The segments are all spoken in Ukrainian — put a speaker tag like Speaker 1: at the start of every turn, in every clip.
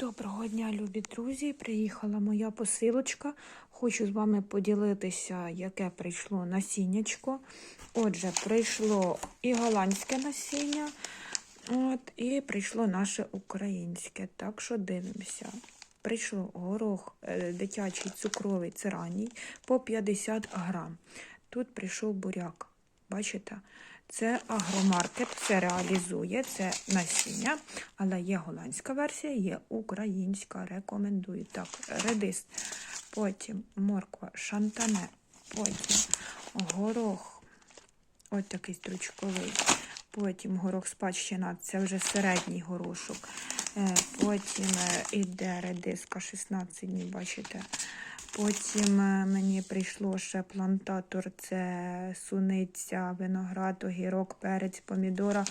Speaker 1: Доброго дня, любі друзі! Приїхала моя посилочка. Хочу з вами поділитися, яке прийшло насіннячко. Отже, прийшло і голландське насіння, от, і прийшло наше українське. Так що дивимося. Прийшло горох е, дитячий цукровий, це ранній, по 50 грам. Тут прийшов буряк. Бачите? Це агромаркет, все реалізує, це насіння, але є голландська версія, є українська. Рекомендую. Так, редис, потім морква, шантане, потім горох, ось такий стручковий, потім горох спадщина, це вже середній горошок. Е, Потім е, іде редиска 16 днів, бачите. Потім е, мені прийшло ще плантатор, це суниця, виноград, огірок, перець, помідора.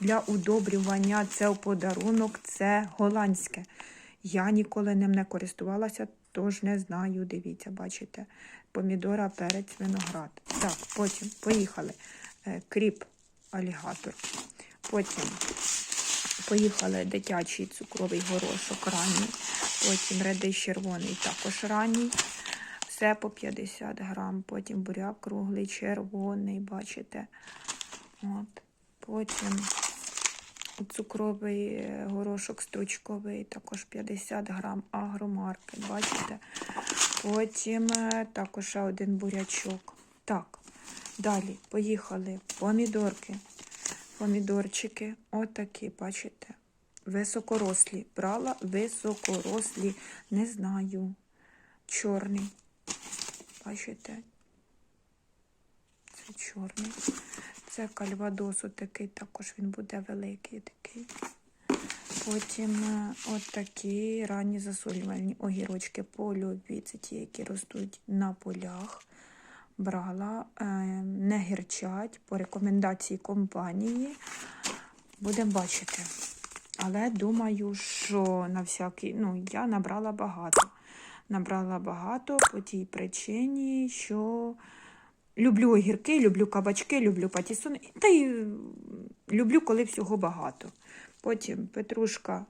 Speaker 1: Для удобрювання це в подарунок, це голландське. Я ніколи ним не користувалася, тож не знаю. Дивіться, бачите. Помідора, перець, виноград. Так, потім поїхали. Е, Кріп, алігатор. Потім Поїхали дитячий цукровий горошок ранній, потім редис червоний також ранній. Все по 50 грам. Потім буряк круглий, червоний, бачите. От. Потім цукровий е, горошок стручковий, також 50 грам, агромаркет, бачите. Потім е, також один бурячок. Так, далі поїхали. Помідорки. Помідорчики, отакі, бачите, високорослі. Брала високорослі, не знаю. Чорний. Бачите? Це чорний. Це кальвадос такий, також він буде великий такий. Потім е, от ранні засолювальні огірочки польові. Це ті, які ростуть на полях брала, е, не гірчать по рекомендації компанії. Будемо бачити. Але думаю, що на всякий, ну, я набрала багато. Набрала багато по тій причині, що люблю огірки, люблю кабачки, люблю патісони. Та й люблю, коли всього багато. Потім петрушка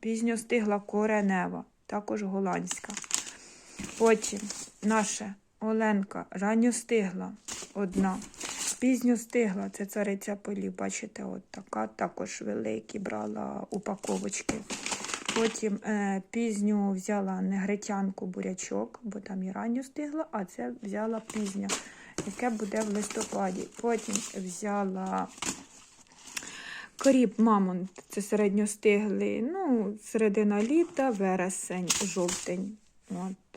Speaker 1: пізньостигла коренева, також голландська. Потім наше Оленка ранньостигла одна. Пізньостигла, це цариця полів, бачите, от така, також великі брала упаковочки. Потім е, пізню взяла негритянку бурячок, бо там і ранньо стигла, а це взяла пізня, яке буде в листопаді. Потім взяла Коріб мамонт, це середньостиглий, ну, середина літа, вересень, жовтень. От,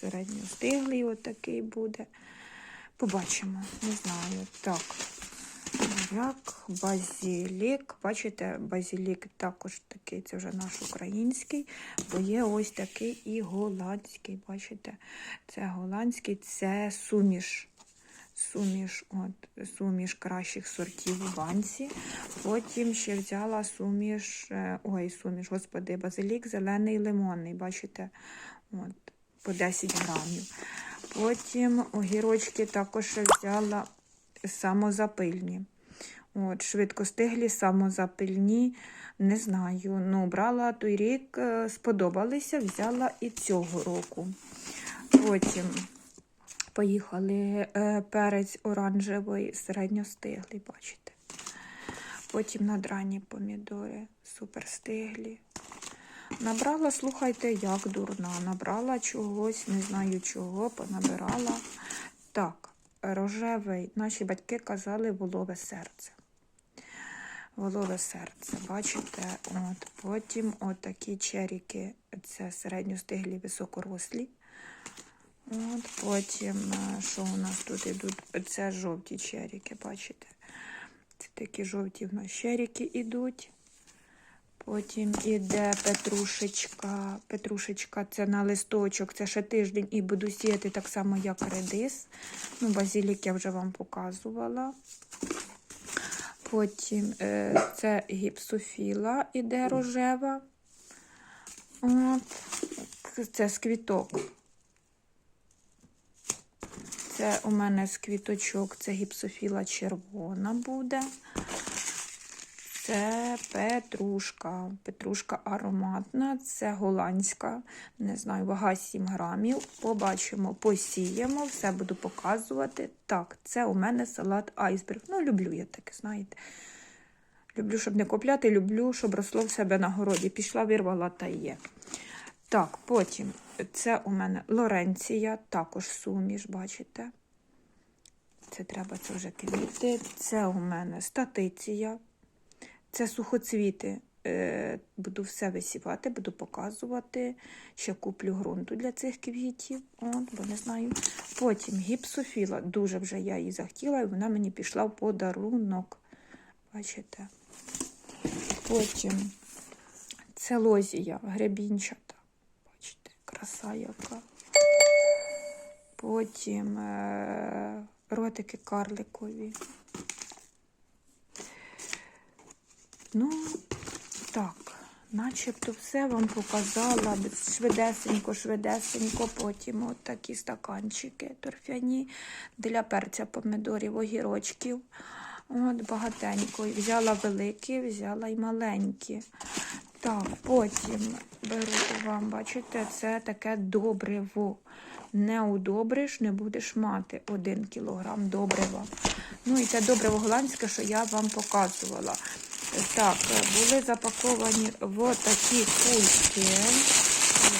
Speaker 1: середньостиглий отакий буде. Побачимо, не знаю. Так, буряк, базілік. Бачите, базілік також такий, це вже наш український, бо є ось такий і голландський. Бачите, це голландський, це суміш суміш, от, суміш кращих сортів у банці. Потім ще взяла суміш, е, ой, суміш, господи, базилік, зелений лимонний, бачите, от, по 10 грамів. Потім огірочки також взяла самозапильні. От, швидкостиглі, самозапильні, не знаю. Ну, брала той рік, е, сподобалися, взяла і цього року. Потім Поїхали е, перець оранжевий, середньостиглий, бачите. Потім надрані помідори, суперстиглі. Набрала, слухайте, як дурна. Набрала чогось, не знаю чого, понабирала. Так, рожевий, наші батьки казали волове серце. Волове серце, бачите? От. Потім отакі черіки, це середньостиглі високорослі. От, потім, е, що у нас тут ідуть? Це жовті черіки, бачите? Це такі жовті в нас черіки ідуть. Потім іде петрушечка. Петрушечка це на листочок, це ще тиждень і буду сіяти так само, як редис. Ну, базилік я вже вам показувала. Потім е, це гіпсофіла іде рожева. От, це з квіток. Це у мене з квіточок, це гіпсофіла червона буде. Це петрушка. Петрушка ароматна, це голландська, не знаю, вага 7 грамів. Побачимо, посіємо, все буду показувати. Так, це у мене салат айсберг. Ну, люблю я таке, знаєте. Люблю, щоб не купляти, люблю, щоб росло в себе на городі. Пішла, вирвала та є. Так, потім це у мене Лоренція, також суміш, бачите. Це треба, це вже квіти. Це у мене статиція. Це сухоцвіти. Е, буду все висівати, буду показувати. Ще куплю ґрунту для цих квітів. От, бо не знаю. Потім гіпсофіла. Дуже вже я її захотіла, і вона мені пішла в подарунок. Бачите? Потім це лозія, гребінчата. Бачите, краса яка. Потім е, ротики карликові. Ну, так, начебто все вам показала. Швидесенько, швидесенько. Потім от такі стаканчики торфяні для перця помидорів, огірочків. От багатенько. Взяла великі, взяла й маленькі. Так, потім беру вам, бачите, це таке добриво. Не удобриш, не будеш мати 1 кілограм добрива. Ну і те добриво голландське, що я вам показувала. Так, були запаковані в такі кульки.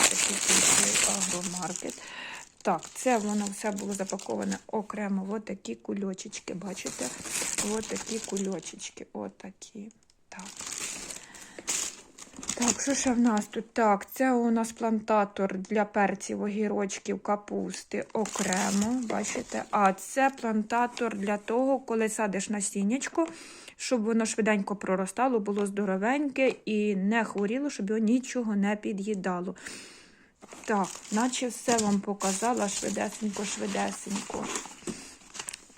Speaker 1: Такі кульки агромаркет. Так, це воно все було запаковане окремо в такі кульочечки. Бачите? Ось такі кульочечки. Отакі. Так. Так, що ще в нас тут? Так, це у нас плантатор для перців, огірочків, капусти окремо, бачите? А це плантатор для того, коли садиш насіннячко, щоб воно швиденько проростало, було здоровеньке і не хворіло, щоб його нічого не під'їдало. Так, наче все вам показала швидесенько, швидесенько.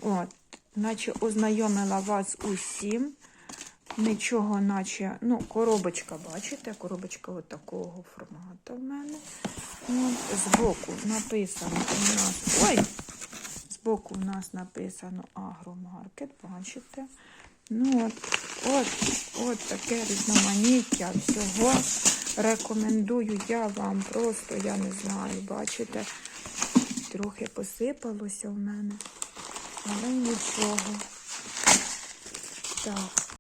Speaker 1: От, наче ознайомила вас усім. Нічого, наче, ну, коробочка, бачите, коробочка от такого формату в мене. Збоку написано у нас. Ой! Збоку у нас написано агромаркет, бачите? Ну, от, от, от таке різноманіття всього. Рекомендую я вам просто, я не знаю, бачите, трохи посипалося в мене, але нічого. Так.